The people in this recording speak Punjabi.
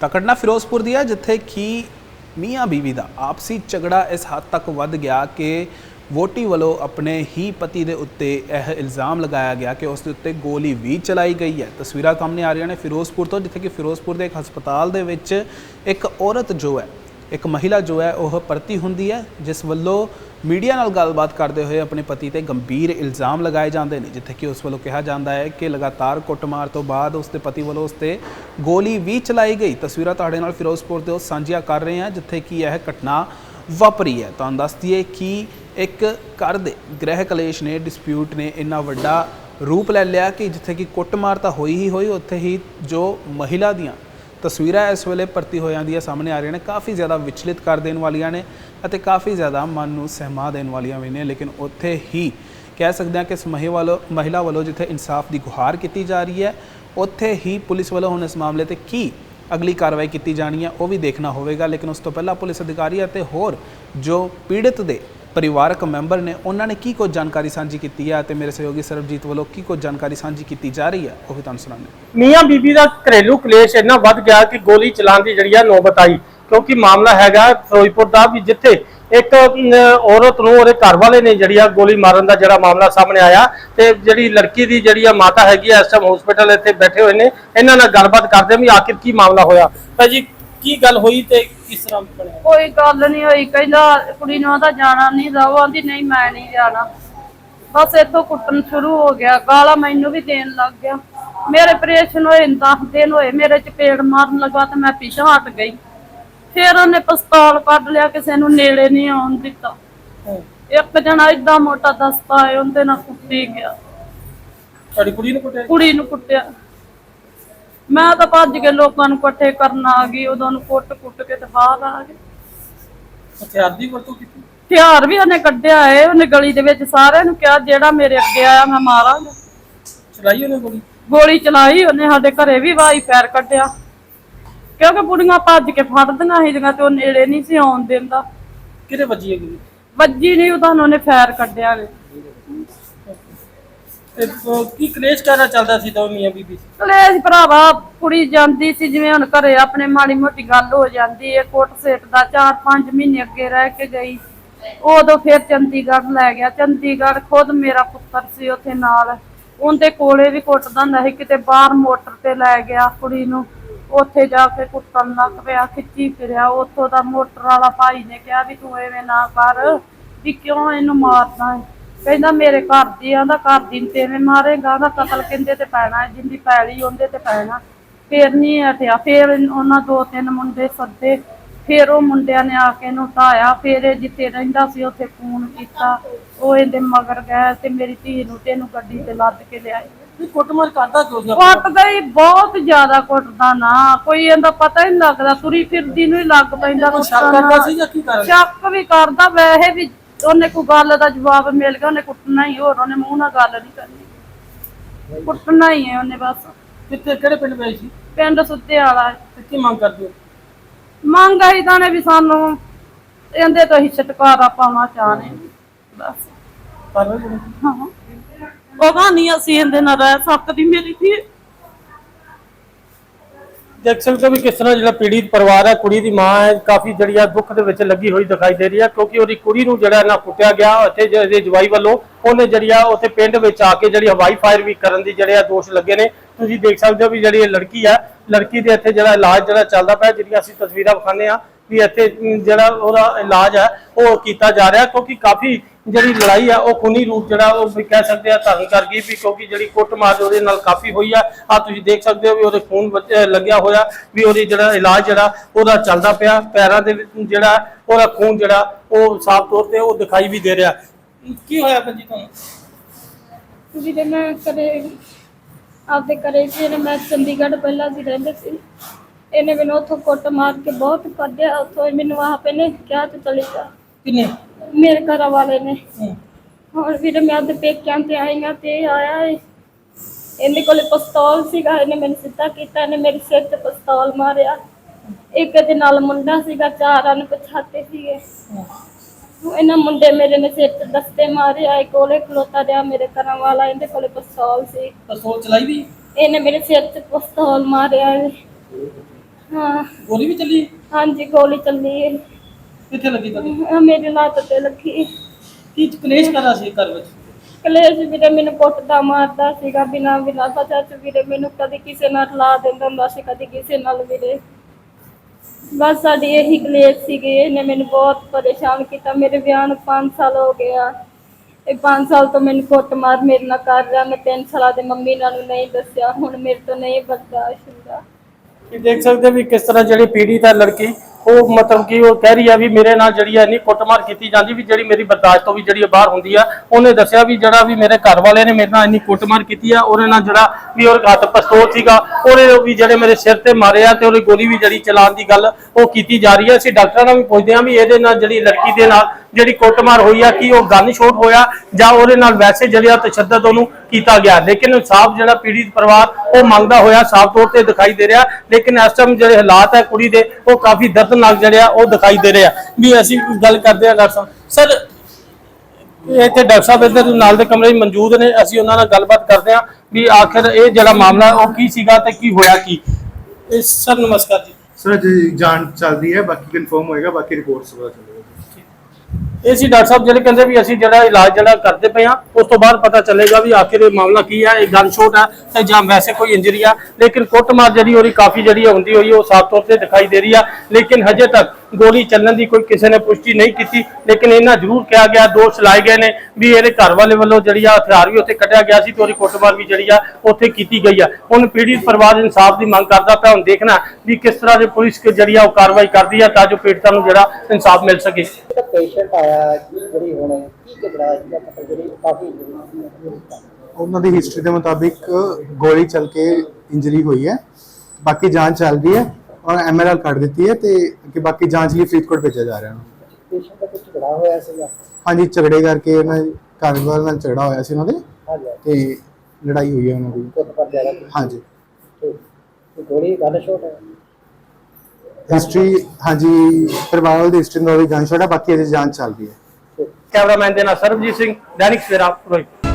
ਤਾਂ ਘਟਨਾ ਫਿਰੋਜ਼ਪੁਰ ਦੀ ਹੈ, ਜਿੱਥੇ ਕਿ ਮੀਆਂ ਬੀਵੀ ਦਾ ਆਪਸੀ ਝਗੜਾ ਇਸ ਹੱਦ ਤੱਕ ਵੱਧ ਗਿਆ ਕਿ ਵੋਟੀ ਵੱਲੋਂ ਆਪਣੇ ਹੀ ਪਤੀ ਦੇ ਉੱਤੇ ਇਹ ਇਲਜ਼ਾਮ ਲਗਾਇਆ ਗਿਆ ਕਿ ਉਸ ਦੇ ਉੱਤੇ ਗੋਲੀ ਵੀ ਚਲਾਈ ਗਈ ਹੈ। ਤਸਵੀਰਾਂ ਸਾਹਮਣੇ ਆ ਰਹੀਆਂ ਨੇ ਫਿਰੋਜ਼ਪੁਰ ਤੋਂ, ਜਿੱਥੇ ਕਿ ਫਿਰੋਜ਼ਪੁਰ ਦੇ ਇੱਕ ਹਸਪਤਾਲ ਦੇ ਵਿੱਚ ਇੱਕ ਔਰਤ ਜੋ ਹੈ, ਇੱਕ ਮਹਿਲਾ ਜੋ ਹੈ, ਉਹ ਭਰਤੀ ਹੁੰਦੀ ਹੈ, ਜਿਸ ਵੱਲੋਂ ਮੀਡੀਆ ਨਾਲ ਗੱਲਬਾਤ ਕਰਦੇ ਹੋਏ ਆਪਣੇ ਪਤੀ ਤੇ ਗੰਭੀਰ ਇਲਜ਼ਾਮ ਲਗਾਏ ਜਾਂਦੇ ਨੇ, ਜਿੱਥੇ ਕਿ ਉਸ ਵੱਲੋਂ ਕਿਹਾ ਜਾਂਦਾ ਹੈ ਕਿ ਲਗਾਤਾਰ ਕੁੱਟਮਾਰ ਤੋਂ ਬਾਅਦ ਉਸ ਦੇ ਪਤੀ ਵੱਲੋਂ ਉਸ ਤੇ ਗੋਲੀ ਵੀ ਚਲਾਈ ਗਈ। ਤਸਵੀਰਾਂ ਤੁਹਾਡੇ ਨਾਲ ਫਿਰੋਜ਼ਪੁਰ ਤੋਂ ਸਾਂਝੀਆਂ ਕਰ ਰਹੇ ਹਾਂ, ਜਿੱਥੇ ਕਿ ਇਹ ਘਟਨਾ ਵਾਪਰੀ ਹੈ। ਤੁਹਾਨੂੰ ਦੱਸ ਦਈਏ ਕਿ ਇੱਕ ਘਰ ਦੇ ਗ੍ਰਹਿ ਕਲੇਸ਼ ਨੇ ਡਿਸਪਿਊਟ ਨੇ ਇੰਨਾ ਵੱਡਾ ਰੂਪ ਲੈ ਲਿਆ ਕਿ ਜਿੱਥੇ ਕਿ ਕੁੱਟਮਾਰ ਤਾਂ ਹੋਈ ਹੀ ਹੋਈ, ਉੱਥੇ ਹੀ ਜੋ ਮਹਿਲਾ ਦੀਆਂ ਤਸਵੀਰਾਂ ਇਸ ਵੇਲੇ ਭਰਤੀ ਹੋ ਜਾਂਦੀਆਂ ਸਾਹਮਣੇ ਆ ਰਹੀਆਂ ਨੇ। ਕਾਫੀ ਜ਼ਿਆਦਾ ਵਿਚਲਿਤ ਕਰ ਦੇਣ ਵਾਲੀਆਂ ਨੇ ਅਤੇ ਕਾਫੀ ਜ਼ਿਆਦਾ ਮਨ ਨੂੰ ਸਹਿਮਾ ਦੇਣ ਵਾਲੀਆਂ ਵੀ ਨੇ। ਲੇਕਿਨ ਉੱਥੇ ਹੀ ਕਹਿ ਸਕਦੇ ਹਾਂ ਕਿ ਇਸ ਮਹਿਲਾ ਵੱਲੋਂ ਮਹਿਲਾ ਵੱਲੋਂ ਜਿੱਥੇ ਇਨਸਾਫ ਦੀ ਗੁਹਾਰ ਕੀਤੀ ਜਾ ਰਹੀ ਹੈ, ਉੱਥੇ ਹੀ ਪੁਲਿਸ ਵੱਲੋਂ ਹੁਣ ਇਸ ਮਾਮਲੇ ਤੇ ਕੀ ਅਗਲੀ ਕਾਰਵਾਈ ਕੀਤੀ ਜਾਣੀ ਹੈ ਉਹ ਵੀ ਦੇਖਣਾ ਹੋਵੇਗਾ। ਲੇਕਿਨ ਉਸ ਤੋਂ ਪਹਿਲਾਂ ਪੁਲਿਸ ਅਧਿਕਾਰੀ ਅਤੇ ਹੋਰ ਜੋ ਪੀੜਤ ਦੇ ਪਰਿਵਾਰਕ ਮੈਂਬਰ ਨੇ ਉਹਨਾਂ ਨੇ ਕੀ ਕੁਝ ਜਾਣਕਾਰੀ ਸਾਂਝੀ ਕੀਤੀ ਹੈ ਅਤੇ ਮੇਰੇ ਸਹਿਯੋਗੀ ਸਰਬਜੀਤ ਵੱਲੋਂ ਕੀ ਕੁਝ ਜਾਣਕਾਰੀ ਸਾਂਝੀ ਕੀਤੀ ਜਾ ਰਹੀ ਹੈ ਉਹ ਵੀ ਤੁਹਾਨੂੰ ਸੁਣਾਉਂਦੇ ਮੀਆਂ ਬੀਬੀ ਦਾ ਘਰੇਲੂ ਕਲੇਸ਼ ਇੰਨਾ ਵੱਧ ਗਿਆ ਕਿ ਗੋਲੀ ਚਲਾਉਣ ਦੀ ਜਿਹੜੀ ਆ ਨੌਬਤ ਆਈ। ਕਿਉਂਕਿ ਮਾਮਲਾ ਹੈਗਾ ਫਿਰੋਜ਼ਪੁਰ ਦਾ ਵੀ ਜਿੱਥੇ ਇੱਕ ਔਰਤ ਨੂੰ ਉਹਦੇ ਘਰ ਵਾਲੇ ਨੇ ਜਿਹੜੀ ਆ ਗੋਲੀ ਮਾਰਨ ਦਾ ਜਿਹੜਾ ਮਾਮਲਾ ਸਾਹਮਣੇ ਆਇਆ ਤੇ ਜਿਹੜੀ ਲੜਕੀ ਦੀ ਜਿਹੜੀ ਆ ਮਾਤਾ ਹੈਗੀ ਆ, ਇਸ ਟਾਈਮ ਹਸਪੀਟਲ ਇੱਥੇ ਬੈਠੇ ਹੋਏ ਨੇ। ਇਹਨਾਂ ਨਾਲ ਗੱਲਬਾਤ ਕਰਦੇ ਵੀ ਆਖਿਰ ਕੀ ਮਾਮਲਾ ਹੋਇਆ। ਭਾਜੀ ਕੀ ਗੱਲ ਹੋਈ ਤੇ ਕਿਸ ਤਰ੍ਹਾਂ ਬਣਿਆ? ਕੋਈ ਗੱਲ ਨਹੀਂ ਹੋਈ। ਕਹਿੰਦਾ ਕੁੜੀ ਨੂੰ ਆਂਦਾ ਜਾਣਾ ਨਹੀਂ ਰਵੋ। ਆਂਦੀ ਨਹੀਂ ਮੈਂ ਨਹੀਂ ਜਾਣਾ। ਬਸ ਇੱਥੋਂ ਕੁੱਟਣ ਸ਼ੁਰੂ ਹੋ ਗਿਆ। ਗਾਲਾਂ ਮੈਨੂੰ ਵੀ ਦੇਣ ਲੱਗ ਗਿਆ। ਮੇਰੇ ਆਪਰੇਸ਼ਨ ਹੋਏ 10 ਦਿਨ ਹੋਏ। ਮੇਰੇ ਚਪੇੜ ਮਾਰਨ ਲੱਗਾ ਤੇ ਮੈਂ ਪਿੱਛੇ ਹਟ ਗਈ। ਫਿਰ ਉਹਨੇ ਪਿਸਤੌਲ ਕੱਢ ਲਿਆ। ਕਿਸੇ ਨੂੰ ਨੇੜੇ ਨਹੀਂ ਆਉਣ ਦਿੱਤਾ। ਇੱਕ ਜਣਾ ਏਡਾ ਮੋਟਾ ਦਸਤਾ ਹੈ ਉਹਦੇ ਨਾਲ ਕੁੱਟੀ ਗਿਆ। ਤੁਹਾਡੀ ਕੁੜੀ ਨੂੰ ਕੁੱਟਿਆ ਕੁੜੀ ਨੂੰ ਕੁੱਟਿਆ। ਮੈਂ ਤਾਂ ਭੱਜ ਕੇ ਲੋਕਾਂ ਨੂੰ ਇਕੱਠੇ ਕਰਨ ਆ ਗਈ ਉਦੋਂ ਨੂੰ ਕੁੱਟ-ਕੁੱਟ ਕੇ ਤੇ ਬਾਹਰ ਆ ਗਏ। ਹਥਿਆਰ ਦੀ ਵਰਤੋਂ ਕੀਤੀ? ਹਥਿਆਰ ਵੀ ਉਹਨੇ ਕੱਢਿਆ ਏ ਉਹਨੇ ਗਲੀ ਦੇ ਵਿੱਚ ਸਾਰਿਆਂ ਨੂੰ ਕਿਹਾ ਜਿਹੜਾ ਮੇਰੇ ਅੱਗੇ ਆਇਆ ਮੈਂ ਮਾਰਾਂਗਾ। ਚਲਾਈ ਉਹਨੇ ਗੋਲੀ? ਗੋਲੀ ਚਲਾਈ ਉਹਨੇ ਸਾਡੇ ਘਰੇ ਵੀ ਵਾਈ ਪੈਰ ਕੱਢਿਆ। ਕਿਉਂਕਿ ਬੁੜੀਆਂ ਭੱਜ ਕੇ ਫੜਦੀਆਂ ਸੀ ਜਿਹੜੀਆਂ ਤੇ ਉਹ ਨੇੜੇ ਨਹੀਂ ਸੀ ਆਉਣ ਦਿੰਦਾ। ਕਿਹਦੇ ਵੱਜੀ ਹੈ ਗੋਲੀ ਵੱਜੀ ਨਹੀਂ ਉਹਦਾ ਉਹਨੇ ਫੈਰ ਕੱਢਿਆ ਨੇ ਤੇ ਅਹ, ਕੀ ਕਲੇਸ਼ ਕਹਿਣਾ ਚੱਲਦਾ ਸੀ ਦੋ ਮੀਆਂ ਬੀਬੀ? ਕਲੇਸ਼ ਭਰਾਵਾ ਕੁੜੀ ਜਾਂਦੀ ਸੀ ਜਿਵੇਂ ਹੁਣ ਘਰੇ ਆਪਣੇ ਮਾੜੀ ਮੋਟੀ ਗੱਲ ਹੋ ਜਾਂਦੀ ਏ ਕੋਟ ਸੇਟ ਦਾ 4-5 ਮਹੀਨੇ ਅੱਗੇ ਰਹਿ ਕੇ ਗਈ। ਉਦੋਂ ਫਿਰ ਚੰਡੀਗੜ੍ਹ ਲੈ ਗਿਆ। ਚੰਡੀਗੜ੍ਹ ਖੁਦ ਮੇਰਾ ਪੁੱਤਰ ਸੀ ਉੱਥੇ ਨਾਲ। ਉਹਦੇ ਕੋਲੇ ਵੀ ਕੁੱਟਦਾ ਹੁੰਦਾ ਸੀ ਕਿਤੇ ਬਾਹਰ ਮੋਟਰ ਤੇ ਲੈ ਗਿਆ ਕੁੜੀ ਨੂੰ। ਉੱਥੇ ਜਾ ਕੇ ਕੁੱਟਣ ਲੱਗ ਪਿਆ ਖਿੱਚੀ ਫਿਰਿਆ। ਉੱਥੋਂ ਦਾ ਮੋਟਰ ਵਾਲਾ ਭਾਈ ਨੇ ਕਿਹਾ ਵੀ ਤੂੰ ਐਵੇਂ ਨਾ ਕਰ ਵੀ ਕਿਉਂ ਇਹਨੂੰ ਮਾਰਦਾ ਹੈ? ਕਹਿੰਦਾ ਮੇਰੇ ਘਰ ਦੀ ਆਂਦਾ ਘਰ ਦੀ ਨੂੰ ਤੇਵੇਂ ਮਾਰੇਗਾ ਉਹਦਾ ਕਤਲ ਕਹਿੰਦੇ ਤੇ ਪੈਣਾ ਹੈ, ਜਿੰਦੀ ਪੈਲੀ ਉਹਦੇ ਤੇ ਪੈਣਾ। ਫੇਰ ਨਹੀਂ ਹਟਿਆ ਫੇਰ ਉਹਨਾਂ ਦੋ ਤਿੰਨ ਮੁੰਡੇ ਸੱਦੇ। ਫੇਰ ਉਹ ਮੁੰਡਿਆਂ ਨੇ ਆ ਕੇ ਇਹਨੂੰ ਢਾਇਆ ਫੇਰ ਇਹ ਜਿੱਥੇ ਰਹਿੰਦਾ ਸੀ ਉੱਥੇ ਫੋਨ ਕੀਤਾ ਉਹ ਇਹਦੇ ਮਗਰ ਗਏ ਤੇ ਮੇਰੀ ਧੀ ਨੂੰ ਤੇ ਇਹਨੂੰ ਗੱਡੀ ਤੇ ਲੱਦ ਕੇ ਲਿਆਏ। ਇਹ ਕੁੱਟਮਾਰ ਕਰਦਾ ਕਿਉਂ ਸੀ ਕੁੱਟਦਾ ਹੀ ਬਹੁਤ ਜ਼ਿਆਦਾ ਕੁੱਟਦਾ ਨਾ। ਕੋਈ ਇਹਦਾ ਪਤਾ ਹੀ ਨਹੀਂ ਲੱਗਦਾ ਤੁਰੀ ਫਿਰਦੀ ਨੂੰ ਹੀ ਲੱਗ ਪੈਂਦਾ ਉਹ ਸ਼ੱਕ ਕੁੱਟਣ ਕਰਦਾ ਨਾਲ। ਸੀ ਜਾਂ ਕੀ ਕਰ ਸ਼ੱਕ ਵੀ ਕਰਦਾ ਵੈਸੇ ਵੀ ਉਹਨੇ ਕੋਈ ਗੱਲ ਦਾ ਜਵਾਬ ਮਿਲ ਗਿਆ ਉਹਨੇ ਕੁੱਟਣਾ ਹੀ ਹੋਰ ਉਹਨੇ ਮੂੰਹ ਨਾਲ ਗੱਲ ਨਹੀਂ ਕਰਨੀ। ਕੁੱਟਣਾ ਹੀ ਹੈ ਉਹਨੇ ਬਸ। ਕਿੱਥੇ ਕਿਹੜੇ ਪਿੰਡ ਵਿੱਚ ਸੀ? ਪਿੰਡ ਸੁੱਤੇ ਵਾਲਾ ਤੇ ਕੀ ਮੰਗ ਕਰਦੇ ਹੋ? ਮੰਗ ਆਈ ਤਾਂ ਨੇ ਵੀ ਸਾਨੂੰ ਇਹਦੇ ਤੋਂ ਹੀ ਛੁਟਕਾਰਾ ਪਾਉਣਾ ਚਾਹਨੇ। ਬਸ। ਕਰ ਰਹੇ ਹੋ? ਹਾਂ। ਉਹਦਾ ਨਹੀਂ ਅਸੀਂ ਇਹਦੇ ਨਾਲ ਰਹਿ ਸਕਦੀ ਮੇਰੀ ਧੀ। ਦੇਖ ਸਕਦੇ ਹੋ ਵੀ ਕਿਸ ਤਰ੍ਹਾਂ ਜਿਹੜਾ ਪੀੜਿਤ ਪਰਿਵਾਰ ਹੈ, ਕੁੜੀ ਦੀ ਮਾਂ ਹੈ, ਕਾਫੀ ਜਿਹੜੀ ਆ ਦੁੱਖ ਦੇ ਵਿੱਚ ਲੱਗੀ ਹੋਈ ਦਿਖਾਈ ਦੇ ਰਹੀ ਹੈ, ਕਿਉਂਕਿ ਉਹਦੀ ਕੁੜੀ ਨੂੰ ਜਿਹੜਾ ਨਾ ਕੁੱਟਿਆ ਗਿਆ, ਅਤੇ ਜਿਹਦੇ ਜਵਾਈ ਵੱਲੋਂ ਉਹਨੇ ਜਿਹੜੀ ਆ ਉੱਥੇ ਪਿੰਡ ਵਿੱਚ ਆ ਕੇ ਜਿਹੜੀ ਹਵਾਈ ਫਾਇਰ ਵੀ ਕਰਨ ਦੀ ਜਿਹੜੇ ਆ ਦੋਸ਼ ਲੱਗੇ ਨੇ। ਤੁਸੀਂ ਦੇਖ ਸਕਦੇ ਹੋ ਵੀ ਜਿਹੜੀ ਇਹ ਲੜਕੀ ਆ, ਲੜਕੀ ਦੇ ਇੱਥੇ ਜਿਹੜਾ ਇਲਾਜ ਜਿਹੜਾ ਚੱਲਦਾ ਪਿਆ, ਜਿਹੜੀਆਂ ਅਸੀਂ ਤਸਵੀਰਾਂ ਵਿਖਾਉਂਦੇ ਆ ਵੀ ਇੱਥੇ ਜਿਹੜਾ ਉਹਦਾ ਇਲਾਜ ਹੈ, ਉਹ ਕੀਤਾ ਜਾ ਰਿਹਾ, ਕਿਉਂਕਿ ਕਾਫੀ ਜਿਹੜੀ ਲੜਾਈ ਆ ਉਹ ਖੂਨੀ ਰੂਪ ਜਿਹੜਾ ਉਹ ਵੀ ਕਹਿ ਸਕਦੇ ਆ ਧਾਰਨ ਕਰ ਗਈ ਵੀ ਕਿਉਂਕਿ ਜਿਹੜੀ ਕੁੱਟਮਾਰ ਉਹਦੇ ਨਾਲ ਕਾਫੀ ਹੋਈ ਆ। ਆ ਤੁਸੀਂ ਦੇਖ ਸਕਦੇ ਹੋ ਵੀ ਉਹਦੇ ਖੂਨ ਲੱਗਿਆ ਹੋਇਆ ਵੀ ਉਹਦੀ ਜਿਹੜਾ ਇਲਾਜ ਜਿਹੜਾ ਉਹਦਾ ਚੱਲਦਾ ਪਿਆ। ਪੈਰਾਂ ਦੇ ਵਿੱਚ ਜਿਹੜਾ ਉਹਦਾ ਖੂਨ ਜਿਹੜਾ ਉਹ ਸਾਫ਼ ਤੌਰ ਤੇ ਉਹ ਦਿਖਾਈ ਵੀ ਦੇ ਰਿਹਾ। ਕੀ ਹੋਇਆ ਪੰਜੀ ਤੁਹਾਨੂੰ? ਵੀਰੇ ਮੈਂ ਕਰੇ ਆਪਦੇ ਘਰੇ ਸੀ ਇਹਨੇ ਮੈਂ ਚੰਡੀਗੜ੍ਹ ਪਹਿਲਾਂ ਸੀ ਰਹਿੰਦੇ ਸੀ। ਇਹਨੇ ਮੈਨੂੰ ਉੱਥੋਂ ਕੁੱਟ ਮਾਰ ਕੇ ਬਹੁਤ ਕੱਢਿਆ। ਉੱਥੋਂ ਮੈਨੂੰ ਆਪ ਇਹਨੇ ਕਿਹਾ ਤੂੰ ਚਲੀ ਜਾ ਕਿੰਨੇ? ਮੇਰੇ ਘਰ ਵਾਲੇ ਨੇ। ਹੂੰ। ਹੁਣ ਵੀਰੇ ਮੈਂ ਆਪਦੇ ਪੇਕਿਆਂ ਤੇ ਆਈ ਤੇ ਇਹ ਆਇਆ ਏ। ਇਹਦੇ ਕੋਲੇ ਪਿਸਤੌਲ ਸੀਗਾ ਇਹਨੇ ਮੈਨੂੰ ਸਿੱਧਾ ਕੀਤਾ ਇਹਨੇ ਮੇਰੇ ਸਿਰ ਤੇ ਪਿਸਤੌਲ ਮਾਰਿਆ। ਇੱਕ ਦੇ ਨਾਲ ਮੁੰਡਾ ਸੀਗਾ ਚਾਰ ਅਣਪਛਾਤੇ ਸੀਗੇ। ਇਹਨਾਂ ਮੁੰਡੇ ਮੇਰੇ ਨੇ ਸਿਰ ਤੇ ਦਸਤੇ ਮਾਰੇ ਆਏ ਕੋਲੇ ਖਲੋਤਾ ਰਿਹਾ ਮੇਰੇ ਘਰਾਂ ਵਾਲਾ ਇਹਦੇ ਕੋਲੇ ਪਿਸਤੌਲ ਸੀ। ਅਸੋਲ ਚਲਾਈ ਵੀ? ਇਹਨੇ ਮੇਰੇ ਸਿਰ ਤੇ ਪਿਸਤੌਲ ਮਾਰਿਆ ਏ। ਹਾਂ। ਗੋਲੀ ਵੀ ਚੱਲੀ? ਹਾਂਜੀ ਗੋਲੀ ਚੱਲੀ ਕਿੱਥੇ ਲੱਗੀ ਤੁਹਾਡੀ? ਆਹ ਮੇਰੇ ਲੱਤ ਤੇ ਲੱਗੀ। ਕੀ ਕਲੇਸ਼ ਕਰਦਾ ਸੀ ਘਰ ਵਿੱਚ? ਕਲੇਸ਼ ਵੀਰੇ ਮੈਨੂੰ ਕੁੱਟਦਾ ਮਾਰਦਾ ਸੀਗਾ ਬਿਨਾਂ ਬਿਨਾਂ ਪਤਾ ਚ ਵੀਰੇ ਮੈਨੂੰ ਕਦੇ ਕਿਸੇ ਨਾਲ ਲਾ ਦਿੰਦਾ ਹੁੰਦਾ ਸੀ ਕਦੇ ਕਿਸੇ ਨਾਲ ਵੀਰੇ। ਬਸ ਸਾਡੀ ਇਹੀ ਕਲੇਸ਼ ਸੀਗੀ ਇਹਨੇ ਮੈਨੂੰ ਬਹੁਤ ਪਰੇਸ਼ਾਨ ਕੀਤਾ। ਮੇਰੇ ਵਿਆਹ ਨੂੰ 5 ਸਾਲ ਹੋ ਗਿਆ ਇਹ 5 ਸਾਲ ਤੋਂ ਮੈਨੂੰ ਕੁੱਟ ਮਾਰ ਮੇਰੇ ਨਾਲ ਕਰ ਰਿਹਾ। ਮੈਂ 3 ਸਾਲਾਂ ਦੇ ਮੰਮੀ ਨਾਲ ਨੂੰ ਨਹੀਂ ਦੱਸਿਆ ਹੁਣ ਮੇਰੇ ਤੋਂ ਨਹੀਂ ਬਰਦਾਸ਼ਤ ਹੁੰਦਾ। ਕਿ ਦੇਖ ਸਕਦੇ ਹੋ ਵੀ ਕਿਸ ਤਰ੍ਹਾਂ ਜਿਹੜੀ ਪੀੜਿਤ ਹੈ ਲੜਕੀ ਉਹ ਮਤਲਬ ਕਿ ਉਹ ਕਹਿ ਰਹੀ ਆ ਵੀ ਮੇਰੇ ਨਾਲ ਜਿਹੜੀ ਹੈ ਇੰਨੀ ਕੁੱਟਮਾਰ ਕੀਤੀ ਜਾਂਦੀ ਵੀ ਜਿਹੜੀ ਮੇਰੀ ਬਰਦਾਸ਼ਤ ਤੋਂ ਵੀ ਜਿਹੜੀ ਬਾਹਰ ਹੁੰਦੀ ਆ, ਉਹਨੇ ਦੱਸਿਆ ਵੀ ਜਿਹੜਾ ਵੀ ਮੇਰੇ ਘਰ ਵਾਲੇ ਨੇ ਮੇਰੇ ਨਾਲ ਇੰਨੀ ਕੁੱਟਮਾਰ ਕੀਤੀ ਆ, ਉਹਦੇ ਨਾਲ ਜਿਹੜਾ ਵੀ ਉਹਦੇ ਹੱਥ ਪਿਸਤੌਲ ਸੀਗਾ ਉਹਦੇ ਵੀ ਜਿਹੜੇ ਮੇਰੇ ਸਿਰ ਤੇ ਮਾਰੇ ਆ ਤੇ ਉਹਦੀ ਗੋਲੀ ਵੀ ਜਿਹੜੀ ਚਲਾਉਣ ਦੀ ਗੱਲ ਉਹ ਕੀਤੀ ਜਾ ਰਹੀ ਹੈ ਅਸੀਂ ਡਾਕਟਰਾਂ ਨਾਲ ਵੀ ਪੁੱਛਦੇ ਹਾਂ ਵੀ ਇਹਦੇ ਨਾਲ ਜਿਹੜੀ ਲੜਕੀ ਦੇ ਨਾਲ ਜਿਹੜੀ ਕੁੱਟਮਾਰ ਹੋਈ ਆ ਕੀ ਉਹ ਗਨ ਸ਼ੋਟ ਹੋਇਆ ਜਾਂ ਉਹਦੇ ਨਾਲ ਵੈਸੇ ਜਿਹੜਾ ਤਸ਼ੱਦਦ ਉਹਨੂੰ ਕੀਤਾ ਗਿਆ? ਲੇਕਿਨ ਇਨਸਾਫ ਜਿਹੜਾ ਪੀੜਿਤ ਪਰਿਵਾਰ ਉਹ ਮੰਗਦਾ ਹੋਇਆ ਸਾਫ਼ ਤੌਰ ਤੇ ਦਿਖਾਈ ਦੇ ਰਿਹਾ ਲੇਕਿਨ ਇਸ ਟਾਈਮ ਜਿਹੜੇ ਹਾਲਾਤ ਹੈ ਕੁੜੀ ਦੇ ਉਹ ਕਾਫੀ ਦਰਦਨਾਕ ਜਿਹੜੇ ਆ ਉਹ ਦਿਖਾਈ ਦੇ ਰਹੇ ਵੀ ਅਸੀਂ ਗੱਲ ਕਰਦੇ ਆ ਡਾਕਟਰ ਸਾਹਿਬ। ਸਰ ਇੱਥੇ ਡਾਕਟਰ ਸਾਹਿਬ ਇੱਧਰ ਨਾਲ ਦੇ ਕਮਰੇ 'ਚ ਮੌਜੂਦ ਨੇ ਅਸੀਂ ਉਹਨਾਂ ਨਾਲ ਗੱਲਬਾਤ ਕਰਦੇ ਆ ਵੀ ਆਖਿਰ ਇਹ ਜਿਹੜਾ ਮਾਮਲਾ ਉਹ ਕੀ ਸੀਗਾ ਤੇ ਕੀ ਹੋਇਆ ਕੀ? ਸਰ ਨਮਸਕਾਰ ਜੀ। ਸਰ ਜੀ ਜਾਂਚ ਚੱਲ ਰਹੀ ਹੈ ਬਾਕੀ ਕਨਫਰਮ ਹੋਏਗਾ ਬਾਕੀ ਰਿਪੋਰਟਸ ਪਤਾ ਚੱਲੇਗਾ। ਇਹ ਸੀ ਡਾਕਟਰ ਸਾਹਿਬ ਜਿਹੜੇ ਕਹਿੰਦੇ ਵੀ ਅਸੀਂ ਜਿਹੜਾ ਇਲਾਜ ਜਿਹੜਾ ਕਰਦੇ ਪਏ ਆ ਉਸ ਤੋਂ ਬਾਅਦ ਪਤਾ ਚੱਲੇਗਾ ਵੀ ਆਖਿਰ ਇਹ ਮਾਮਲਾ ਕੀ ਹੈ, ਇਹ ਗਨ ਸ਼ੋਟ ਹੈ ਤੇ ਜਾਂ ਵੈਸੇ ਕੋਈ ਇੰਜਰੀ ਆ। ਲੇਕਿਨ ਕੁੱਟਮਾਰ ਜਿਹੜੀ ਉਹਦੀ ਕਾਫੀ ਜਿਹੜੀ ਹੁੰਦੀ ਹੋਈ, ਉਹ ਸਾਫ਼ ਤੌਰ ਤੇ ਦਿਖਾਈ ਦੇ ਰਹੀ ਆ। ਲੇਕਿਨ ਹਜੇ ਤੱਕ ਗੋਲੀ ਚੱਲਣ ਦੀ ਕੋਈ ਕਿਸੇ ਨੇ ਪੁਸ਼ਟੀ ਨਹੀਂ ਕੀਤੀ ਲੇਕਿਨ ਇਹਨਾਂ ਜ਼ਰੂਰ ਕਿਹਾ ਗਿਆ ਦੋਸ਼ ਲਾਏ ਗਏ ਨੇ ਵੀ ਇਹਦੇ ਘਰ ਵਾਲੇ ਵੱਲੋਂ ਜਿਹੜੀ ਆ ਹਥਿਆਰ ਵੀ ਉੱਥੇ ਕੱਢਿਆ ਗਿਆ ਸੀ ਤੇ ਉਹਦੀ ਕੁੱਟਮਾਰ ਵੀ ਜਿਹੜੀ ਆ ਉੱਥੇ ਕੀਤੀ ਗਈ ਆ। ਹੁਣ ਪੀੜਿਤ ਪਰਿਵਾਰ ਇਨਸਾਫ ਦੀ ਮੰਗ ਕਰਦਾ ਪਿਆ ਹੁਣ ਦੇਖਣਾ ਵੀ ਕਿਸ ਤਰ੍ਹਾਂ ਦੀ ਪੁਲਿਸ ਕਿ ਜਿਹੜੀ ਆ ਉਹ ਕਾਰਵਾਈ ਕਰਦੀ ਆ ਤਾਂ ਜੋ ਪੀੜਤਾਂ ਨੂੰ ਜਿਹੜਾ ਇਨਸਾਫ ਮਿਲ ਸਕੇ। ਜਿਹੜਾ ਪੇਸ਼ੈਂਟ ਆਇਆ ਜਿਹੜੀ ਹੁਣ ਕੀ ਝਗੜਾ ਜਿਹਦਾ ਮਤਲਬ ਜਿਹੜੀ ਕਾਫੀ ਉਹਨਾਂ ਦੀ ਹਿਸਟਰੀ ਦੇ ਮੁਤਾਬਿਕ ਗੋਲੀ ਚੱਲ ਕੇ ਇੰਜਰੀ ਹੋਈ ਹੈ ਬਾਕੀ ਜਾਂਚ ਚੱਲ ਰਹੀ ਹੈ। ਔਰ ਐਮਐਲਆਰ ਕੱਢ ਦਿੱਤੀ ਹੈ ਤੇ ਕਿ ਬਾਕੀ ਜਾਂਚ ਲਈ ਫਰੀਦਕੋਟ ਭੇਜਿਆ ਜਾ ਰਿਹਾ ਹੈ। ਪੇਸ਼ੈਂਟ ਦਾ ਕੁਝ ਝਗੜਾ ਹੋਇਆ ਸੀਗਾ? ਹਾਂਜੀ ਝਗੜੇ ਕਰਕੇ ਉਹਨਾਂ ਦੇ ਘਰ ਵਾਲੇ ਨਾਲ ਝਗੜਾ ਹੋਇਆ ਸੀ ਉਹਨਾਂ ਦੇ ਹਾਂਜੀ। ਤੇ ਲੜਾਈ ਹੋਈ ਹੈ ਉਹਨਾਂ ਦੀ। ਕੁੱਟ ਪਰ ਜ਼ਿਆਦਾ ਕੀਤੀ। ਹਾਂਜੀ। ਤੇ ਇਹ ਗੋਲੀ ਗੱਲ ਸ਼ੋਟ ਹੈ ਹਿਸਟਰੀ ਹਾਂਜੀ ਪਰਿਵਾਰ ਦੀ ਹਿਸਟਰੀ ਨਾਲ ਗਨਸ਼ਾਟ ਹੈ ਬਾਕੀ ਅਜੇ ਜਾਂਚ ਚੱਲ ਰਹੀ ਹੈ ਕੈਮਰਾਮੈਨ ਦੇ ਨਾਲ ਸਰਬਜੀਤ ਸਿੰਘ ਦੈਨਿਕ ਸਵੇਰਾ ਫਿਰੋਜ਼ਪੁਰ